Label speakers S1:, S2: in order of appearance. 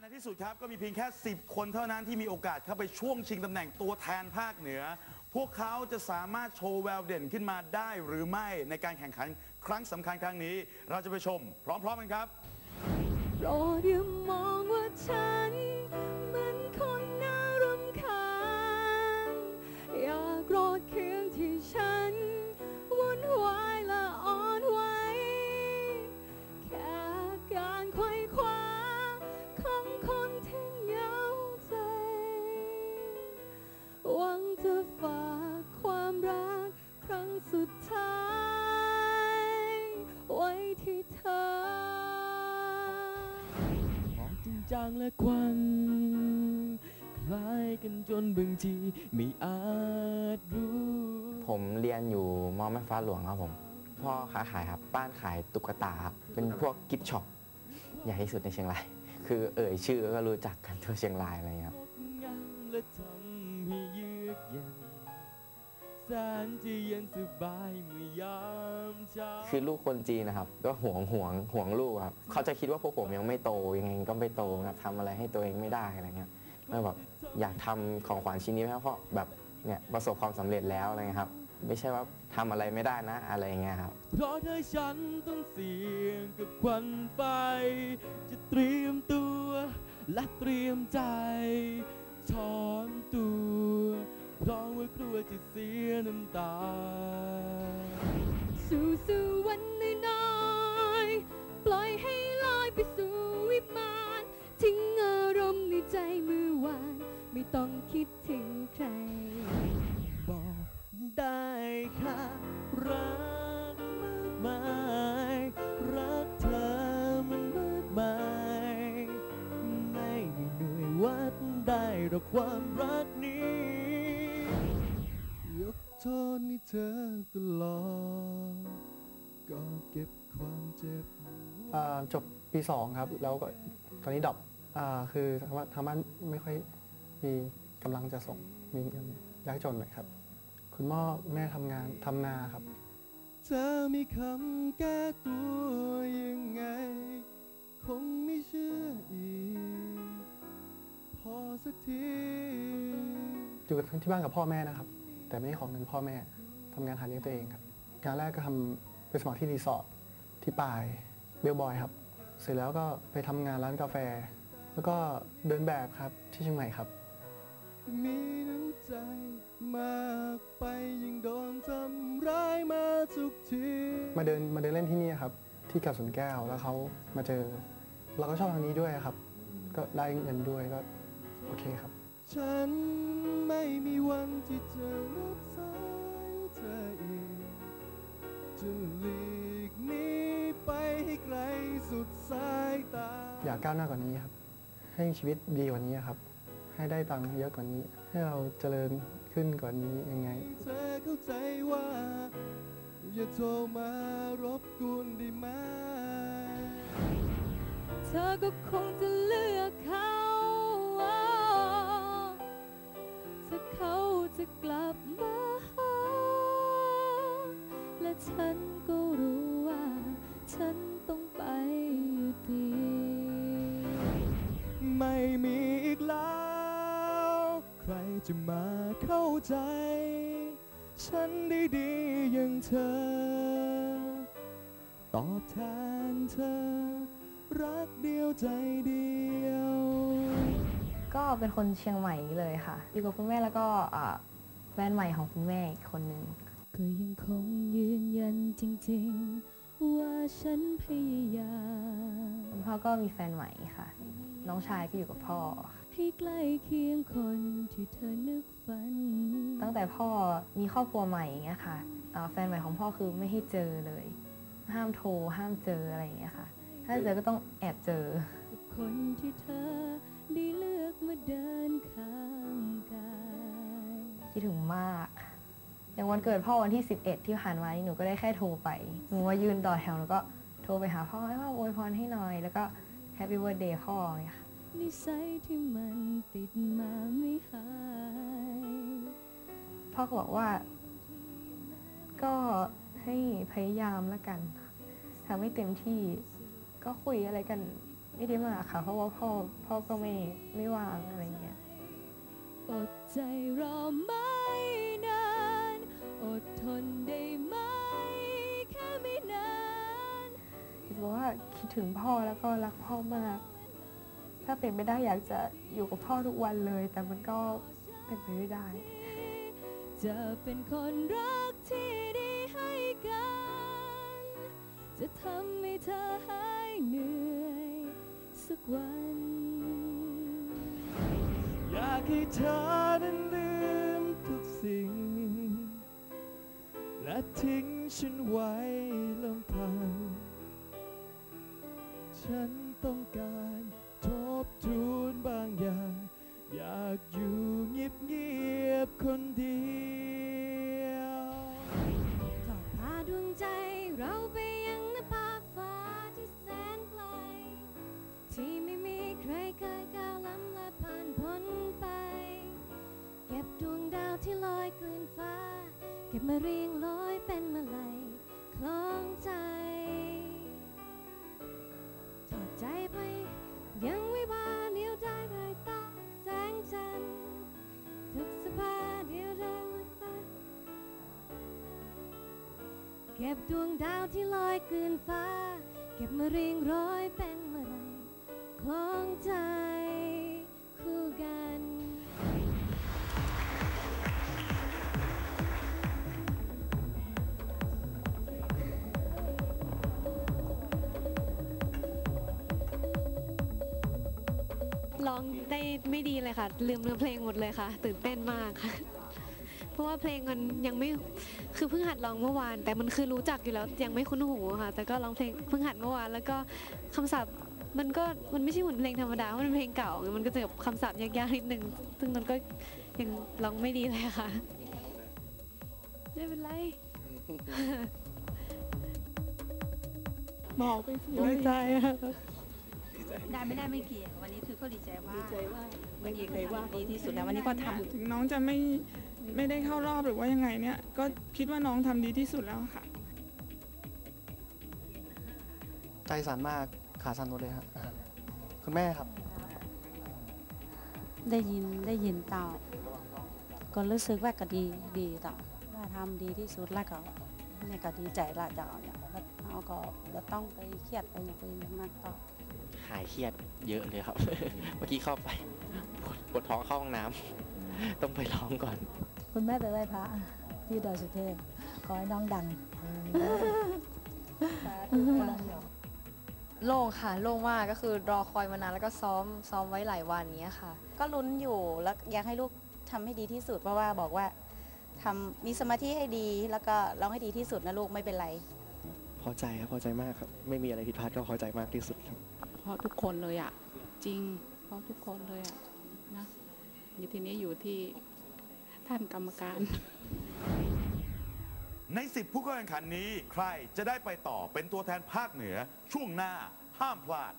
S1: ในที่สุดครับก็มีเพียงแค่ 10 คนเท่านั้นที่มีโอกาสเข้าไปช่วงชิงตำแหน่งตัวแทนภาคเหนือ พวกเขาจะสามารถโชว์แววเด่นขึ้นมาได้หรือไม่ในการแข่งขันครั้งสำคัญครั้งนี้ เราจะไปชม พร้อมๆกันครับ
S2: โปรดอย่ามองว่าเธอ กันจ
S3: นบางทีไม่อาจรู้
S4: ผมเรียนอยู่มอแม่ฟ้าหลวงครับผม พ่อค้าขายครับบ้านขายตุ๊กตาครับเป็นพวกกิฟต์ช็อปใหญ่ที่สุดในเชียงราย คือเอ่ยชื่อก็รู้จักกันทั่วเชียงรายอะไรเงี้ยครับ
S3: งดงามและทำให้เยือกเย็นแสนจะเย็นสบายเมื่อยามเช้า
S4: คือลูกคนจีนนะครับ ก็ห่วงห่วงห่วงลูกครับเขาจะคิดว่าพวกผมยังไม่โตยังไงก็ไม่โตครับทำอะไรให้ตัวเองไม่ได้อะไรเงี้ยแล้วแบบ อยากทำของขวัญชิ้นนี้ให้พ่อแบบเนี่ยประสบความสำเร็จแล้วอะไรเงี้ยครับ ไม่ใช่ว่าทำอะไรไม่ได้นะอะไรเงี้ยครับ
S3: เพราะถ้าฉันต้องเสี่ยงกับควันไฟจะเตรียมตัวและเตรียมใจถอนตัวเพราะว่ากลัวจะเสียน้ำตา
S2: สู่สู่วันน้อยๆปล่อยให้ลอยไปสู่วิมานทิ้งอารมณ์ในใจเมื่อวาน ไม่ต้องคิดถึงใคร
S3: บอกได้ค่ะ รักมากมาย รักเธอมันมากมาย ไม่มีหน่วยวัดได้หรอกความรักนี้ ยกโทษให้เธอตลอด ก็เก็บความเจ็บ
S5: จบปีสองครับ แล้วก็ตอนนี้ดรอปคือทางบ้าทางบ้านไม่ค่อย มีกำลังจะส่งมีเงินยากจนหน่อยครับ คุณพ่อแม่ทำงานทำนาครับ
S3: เธอมีคำแก้ตัวยังไง คงไม่เชื่ออีก พอสักที
S5: อยู่กับที่บ้านกับพ่อแม่นะครับ แต่ไม่ได้ขอเงินพ่อแม่ทำงานหาเลี้ยงตัวเองครับงานแรกก็ทำเป็นสมัครที่รีสอร์ทที่ปายเบลบอยครับ เสร็จแล้วก็ไปทำงานร้านกาแฟ แล้วก็เดินแบบครับที่เชียงใหม่ครับ
S3: มีน้ำใจมากไปยิ่งโดนทำร้ายมาทุกที
S5: มาเดินมาเดินเล่นที่นี่ครับ ที่กับสวนแก้วแล้วเขามาเจอ เราก็ชอบทางนี้ด้วยครับ ก็ได้เงินด้วยก็โอเคครับ
S3: ฉันไม่มีวันที่จะรับสายเธออีกจะหลีกหนีไปให้ไกลสุดสายตา
S5: อยากก้าวหน้ากว่านี้ครับ ให้ชีวิตดีกว่านี้ครับ ให้ได้ตังค์เยอะกว่านี้ ให้เราเจริญขึ้นกว่านี้ยังไง
S3: เธอเข้าใจว่าอย่าโทรมารบกวนได้ไหม
S2: เธอก็คงจะเลือกเขาถ้าเขาจะกลับมาหาและฉันก็รู้ว่า ฉันต้องไปอยู่ดี
S3: ไม่มีอีกแล้วใค รจะมาเข้าใจ ฉันได้ดีอย่างเธอ ตอบแทนเธอ รักเดียวใจเดียว
S6: ก็เป็นคนเชียงใหม่เลยค่ะ อยู่กับคุณแม่แล้วก็แฟนใหม่ของคุณแม่อีกคนนึง
S2: ก็ยังคงยืนยันจริง ๆ ว่าฉันพยายาม
S6: คุณพ่อก็มีแฟนใหม่ค่ะ น้องชายก็อยู่กับพ่อ
S2: ให้ใกล้เคียงคนที่เธอนึกฝัน
S6: ตั้งแต่พ่อมีครอบครัวใหม่อย่างเงี้ยค่ะอ่าแฟนใหม่ของพ่อคือไม่ให้เจอเลย ห้ามโทรห้ามเจออะไรอย่างเงี้ยค่ะ ถ้าเจอก็ต้องแอบเจอ
S2: กับคนที่เธอได้เลือกมาเดินข้างกาย
S6: คิดถึงมาก อย่างวันเกิดพ่อวันที่ 11 ที่ผ่านมานี่หนูก็ได้แค่โทรไปหนูมายืนต่อแถวหนูก็โทรไปหาพ่อให้พ่ออวยพรให้หน่อย แล้วก็แฮปปี้ i บ t ร์ a เดย์พ่ออย่างเงี้ยค่ะ
S2: นิสัยที่มันติดมาไม่หาย
S6: พ่อก็บอกว่า ก็ให้พยายามแล้วกันทำให้เต็มที่ก็คุยอะไรกันไม่ได้มาค่ะ เพราะว่าพ่อพ่อก็ไม่ไม่ว่างอะไรเงี้ย
S2: อดใจรอไม่นานอ ดทนได้ไหมแค่ไม่นาน
S6: คิดว่าคิดถึงพ่อแล้วก็รักพ่อมาก ถ้าเป็นไม่ได้อยากจะอยู่กับพ่อทุกวันเลย แต่มันก็เป็นไปไม่ได้
S2: จะเป็นคนรักที่ดีให้กัน จะทำให้เธอหายเหนื่อยสักวัน
S3: อยากให้เธอนั้นลืมทุกสิ่งและ ทิ้งฉันไว้ลำพัง ฉันต้องการทบทวนบางอย่าง อยากอยู่เงียบๆคนเดียว
S2: ก็พาดวงใจเราไปยังนภาฟ้าที่แสนไกล ที่ไม่มีใครเคยก้าวล้ำและผ่านพ้นไป เก็บดวงดาวที่ลอยกลืนฟ้า เก็บมาเรียงร้อยเป็นมาลัยคล้องใจถอดใจไป ยังวิวาเดียวได้รายตาแสงจันทร์ทุกสภาเดียวได้วิตาเก็บดวงดาวที่ลอยกลืนฟ้า เก็บมาเรียงร้อยเป็นมาลัยคล้องใจ
S7: องได้ไม่ดีเลยค่ะ ลืมเนื้อเพลงหมดเลยค่ะ ตื่นเต้นมากค่ะ เพราะว่าเพลงมันยังไม่คือเพิ่งหัดร้องเมื่อวาน แต่มันคือรู้จักอยู่แล้วยังไม่คุ้นหูค่ะ แต่ก็ร้องเพลงเพิ่งหัดเมื่อวาน แล้วก็คำศัพท์มันก็มันไม่ใช่เหมือนเพลงธรรมดาเพราะมันเป็นเพลงเก่า มันก็จะแบบคำศัพท์ยากๆนิดนึงซึ่งมันก็ยังร้องไม่ดีเลยค่ะไม่เป็นไร
S6: บอกไปสิดีใจอะ
S8: ได้ไม่ได้ไม่เกี่ยววันนี้คือก็ดีใจว่าดีใจว่าวันนี้คือทำดีที่สุดแล้ววันนี้ก็ทำ
S9: ถึงน้องจะไม่ไม่ได้เข้ารอบหรือว่ายังไงเนี่ย ก็คิดว่าน้องทำดีที่สุดแล้วค่ะ
S5: ใจสั่นมากขาสั่นหมดเลยครับอ่าคุณแม่ครับ
S8: ได้ยินได้ยินต่อก็รู้สึกว่าก็ดีดีต่อว่าทำดีที่สุดแล้วก็เนี่ยก็ดีใจละเจ้าเนี่ยแล้วเราก็เราต้องไปเครียดไปอย่างอื่นมากต่อ
S4: หายเครียดเยอะเลยครับ เมื่อกี้เข้าไปปวดปวดท้องเข้าห้องน้ำต้องไปร้องก่อน
S8: คุณแม่ไปไหว้พระที่ดอยสุเทพขอให้น้องดัง
S6: โล่งค่ะโล่งมากก็คือรอคอยมานานแล้วก็ซ้อมซ้อมไว้หลายวันเนี้ยค่ะ
S8: ก็ลุ้นอยู่แล้วอยากให้ลูกทำให้ดีที่สุดเพราะว่าบอกว่าทำมีสมาธิให้ดีแล้วก็ร้องให้ดีที่สุดนะลูกไม่เป็นไร
S5: พอใจครับพอใจมากครับ ไม่มีอะไรผิดพลาดก็พอใจมากที่สุดครับ
S10: เพ ราะทุกคนเลยอะจริง เพราะทุกคนเลยอะนะอยู่ทีนี้อยู่ที่ท่านกรรมการ
S1: ใน10ผู้เข้าแข่งขันนี้ ใครจะได้ไปต่อเป็นตัวแทนภาคเหนือช่วงหน้าห้ามพลาด